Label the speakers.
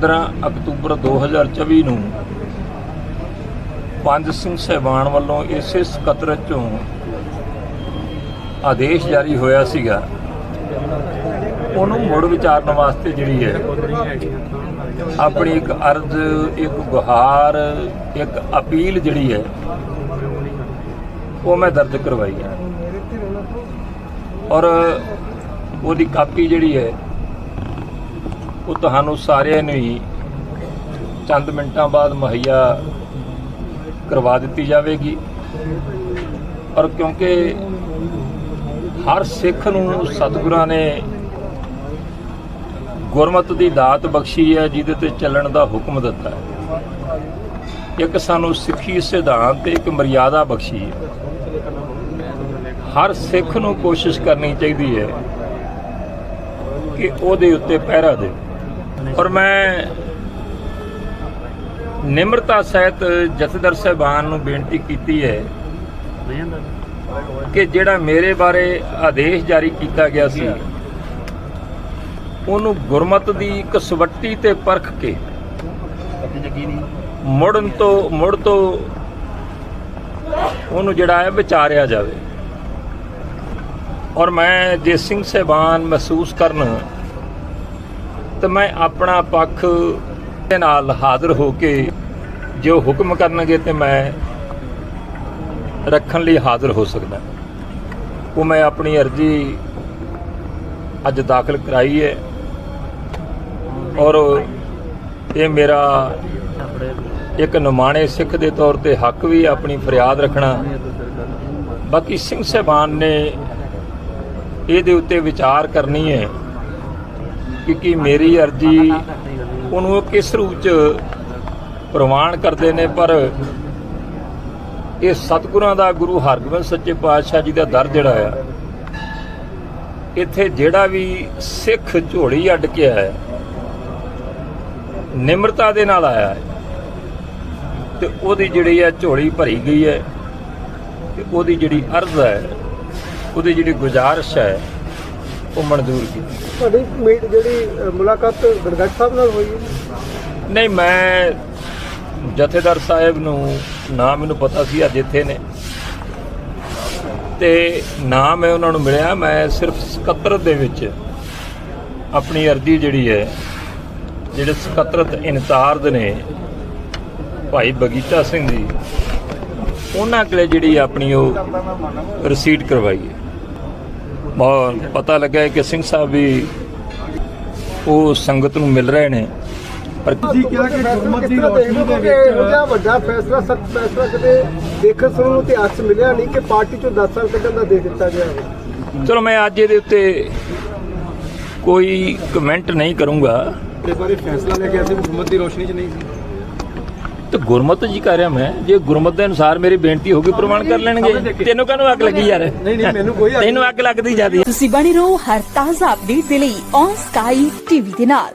Speaker 1: 15 October 2024 ਨੂੰ ਪੰਜ ਸਿੰਘ ਸਹਿਬਾਨ ਵੱਲੋਂ ਇਸੇ ਸਕੱਤਰ ਚੋਂ ਆਦੇਸ਼ ਜਾਰੀ ਹੋਇਆ ਸੀਗਾ। ਉਹਨੂੰ ਮੁੜ ਵਿਚਾਰਨ ਵਾਸਤੇ ਜਿਹੜੀ ਹੈ, ਆਪਣੀ ਇੱਕ ਅਰਜ਼, ਇੱਕ ਗੁਹਾਰ, ਇੱਕ ਅਪੀਲ ਜਿਹੜੀ ਹੈ, ਉਹ ਮੈਂ ਦਰਜ ਕਰਵਾਈ ਹੈ। ਔਰ ਉਹਦੀ ਕਾਪੀ ਜਿਹੜੀ ਹੈ ਉਹ ਤੁਹਾਨੂੰ ਸਾਰਿਆਂ ਨੂੰ ਹੀ ਚੰਦ ਮਿੰਟਾਂ ਬਾਅਦ ਮੁਹੱਈਆ ਕਰਵਾ ਦਿੱਤੀ ਜਾਵੇਗੀ। ਔਰ ਕਿਉਂਕਿ ਹਰ ਸਿੱਖ ਨੂੰ ਸਤਿਗੁਰਾਂ ਨੇ ਗੁਰਮਤ ਦੀ ਦਾਤ ਬਖਸ਼ੀ ਹੈ, ਜਿਹਦੇ ਤੇ ਚੱਲਣ ਦਾ ਹੁਕਮ ਦਿੱਤਾ ਹੈ। ਇੱਕ ਸਾਨੂੰ ਸਿੱਖੀ ਸਿਧਾਂਤ ਤੇ ਇੱਕ ਮਰਿਆਦਾ ਬਖਸ਼ੀ ਹੈ। ਹਰ ਸਿੱਖ ਨੂੰ ਕੋਸ਼ਿਸ਼ ਕਰਨੀ ਚਾਹੀਦੀ ਹੈ ਕਿ ਉਹਦੇ ਉੱਤੇ ਪਹਿਰਾ ਦੇਵੇ। ਔਰ ਮੈਂ ਨਿਮਰਤਾ ਸਹਿਤ ਜਥੇਦਾਰ ਸਾਹਿਬਾਨ ਨੂੰ ਬੇਨਤੀ ਕੀਤੀ ਹੈ ਕਿ ਜਿਹੜਾ ਮੇਰੇ ਬਾਰੇ ਆਦੇਸ਼ ਜਾਰੀ ਕੀਤਾ ਗਿਆ ਸੀ, ਉਹਨੂੰ ਗੁਰਮਤ ਦੀ ਕਸਵੱਟੀ ਤੇ ਪਰਖ ਕੇ ਮੁੜਨ ਤੋਂ, ਮੁੜ ਤੋਂ ਉਹਨੂੰ ਜਿਹੜਾ ਹੈ ਵਿਚਾਰਿਆ ਜਾਵੇ। ਔਰ ਮੈਂ ਜੇ ਸਿੰਘ ਸਾਹਿਬਾਨ ਮਹਿਸੂਸ ਕਰਨ ਤਾਂ ਮੈਂ ਆਪਣਾ ਪੱਖ ਦੇ ਨਾਲ ਹਾਜ਼ਰ ਹੋ ਕੇ ਜੋ ਹੁਕਮ ਕਰਨਗੇ ਤੇ ਮੈਂ ਰੱਖਣ ਲਈ ਹਾਜ਼ਰ ਹੋ ਸਕਦਾ। ਉਹ ਮੈਂ ਆਪਣੀ ਅਰਜ਼ੀ ਅੱਜ ਦਾਖਲ ਕਰਾਈ ਹੈ ਔਰ ਇਹ ਮੇਰਾ ਇੱਕ ਨਿਮਾਣੇ ਸਿੱਖ ਦੇ ਤੌਰ ਤੇ ਹੱਕ ਵੀ ਆਪਣੀ ਫਰਿਆਦ ਰੱਖਣਾ। ਬਾਕੀ ਸਿੰਘ ਸਾਹਿਬਾਨ ਨੇ ਇਹਦੇ ਉੱਤੇ ਵਿਚਾਰ ਕਰਨੀ ਹੈ। ਕਿ ਮੇਰੀ ਅਰਜ਼ੀ ਉਹਨੂੰ ਉਹ ਕਿਸ ਰੂਪ ਚ ਪ੍ਰਵਾਨ ਕਰਦੇ ਨੇ, ਪਰ ਇਹ ਸਤਿਗੁਰਾਂ ਦਾ ਗੁਰੂ ਹਰਗੋਬਿੰਦ ਸੱਚੇ ਪਾਤਸ਼ਾਹ ਜੀ ਦਾ ਦਰ ਜਿਹੜਾ ਆ, ਇੱਥੇ ਜਿਹੜਾ ਵੀ ਸਿੱਖ ਝੋਲੀ ਅੱਡ ਕੇ ਆਇਆ, ਨਿਮਰਤਾ ਦੇ ਨਾਲ ਆਇਆ ਹੈ, ਤੇ ਉਹਦੀ ਜਿਹੜੀ ਹੈ ਝੋਲੀ ਭਰੀ ਗਈ ਹੈ, ਤੇ ਉਹਦੀ ਜਿਹੜੀ ਅਰਜ਼ ਹੈ, ਉਹਦੀ ਜਿਹੜੀ ਗੁਜ਼ਾਰਿਸ਼ ਹੈ ਉਹ ਮਨਜ਼ੂਰ ਕੀਤੀ।
Speaker 2: ਤੁਹਾਡੀ ਮੀਟ ਜਿਹੜੀ ਅ, ਮੁਲਾਕਾਤ ਗੜਗੜ ਸਾਹਿਬ ਨਾਲ ਹੋਈ ਹੈ?
Speaker 1: ਨਹੀਂ ਮੈਂ ਜਥੇਦਾਰ ਸਾਹਿਬ ਨੂੰ ਨਾ ਮੈਨੂੰ ਪਤਾ ਸੀ ਅੱਜ ਇੱਥੇ ਨੇ। ਤੇ ਨਾ ਮੈਂ ਉਹਨਾਂ ਨੂੰ ਮਿਲਿਆ ਮੈਂ ਸਿਰਫ ਸਕੱਤਰਤ ਦੇ ਵਿੱਚ ਆਪਣੀ ਅਰਜ਼ੀ ਜਿਹੜੀ ਹੈ ਜਿਹੜੇ ਸਕੱਤਰਤ ਇਨਤਾਰਦ ਨੇ ਭਾਈ ਬਗੀਚਾ ਸਿੰਘ ਜੀ ਉਹਨਾਂ ਕੋਲੇ ਜਿਹੜੀ ਆਪਣੀ ਉਹ ਰਸੀਦ ਕਰਵਾਈ ਹੈ। ਪਤਾ ਲੱਗਾ ਕਿ ਸਿੰਘ ਸਾਹਿਬ ਵੀ ਉਹ ਸੰਗਤ ਨੂੰ ਮਿਲ ਰਹੇ ਨੇ। ਪਰ
Speaker 2: ਤੁਸੀਂ ਕਿਹਾ ਕਿ ਗੁਰਮਤ ਦੀ ਰੋਸ਼ਨੀ ਦੇ ਵਿੱਚ ਇਹੋ ਜਿਹਾ ਵੱਡਾ ਫੈਸਲਾ ਸਖਤ ਫੈਸਲਾ ਕਦੇ ਦੇਖਣ ਸੁਣਨ ਨੂੰ ਇਤਿਹਾਸ ਮਿਲਿਆ ਨਹੀਂ ਕਿ ਪਾਰਟੀ ਚੋਂ 10 ਸਾਲ ਕੱਢਣ ਦਾ ਦੇ ਦਿੱਤਾ ਗਿਆ ਹੋਵੇ?
Speaker 1: ਚਲੋ ਮੈਂ ਅੱਜ ਇਹਦੇ ਉੱਤੇ ਕੋਈ ਕਮੈਂਟ ਨਹੀਂ ਕਰੂੰਗਾ।
Speaker 2: ਤੇ ਬਾਰੇ ਫੈਸਲਾ ਲੈ ਕੇ ਆਸੇ ਗੁਰਮਤ ਦੀ ਰੋਸ਼ਨੀ 'ਚ ਨਹੀਂ ਸੀ।
Speaker 1: ਗੁਰਮਤ ਜੀ ਕਰ ਰਿਹਾ ਮੈਂ ਜੇ ਗੁਰਮਤ ਦੇ ਅਨੁਸਾਰ ਮੇਰੀ ਬੇਨਤੀ ਹੋਗੀ ਪ੍ਰਮਾਣ ਕਰ ਲੈਣਗੇ। ਤੈਨੂੰ ਕਾਹਨੂੰ ਅੱਗ ਲੱਗੀ ਯਾਰ?
Speaker 2: ਨਹੀਂ ਨਹੀਂ ਮੈਨੂੰ ਕੋਈ
Speaker 1: ਤੈਨੂੰ ਅੱਗ ਲੱਗਦੀ ਜਾਂਦੀ
Speaker 3: ਤੁਸੀਂ ਬਣੇ ਰਹੋ ਹਰ ਤਾਜ਼ਾ ਅਪਡੇਟ ਦੇ ਲਈ ਔਨ ਸਕਾਈ ਟੀਵੀ ਦੇ ਨਾਲ।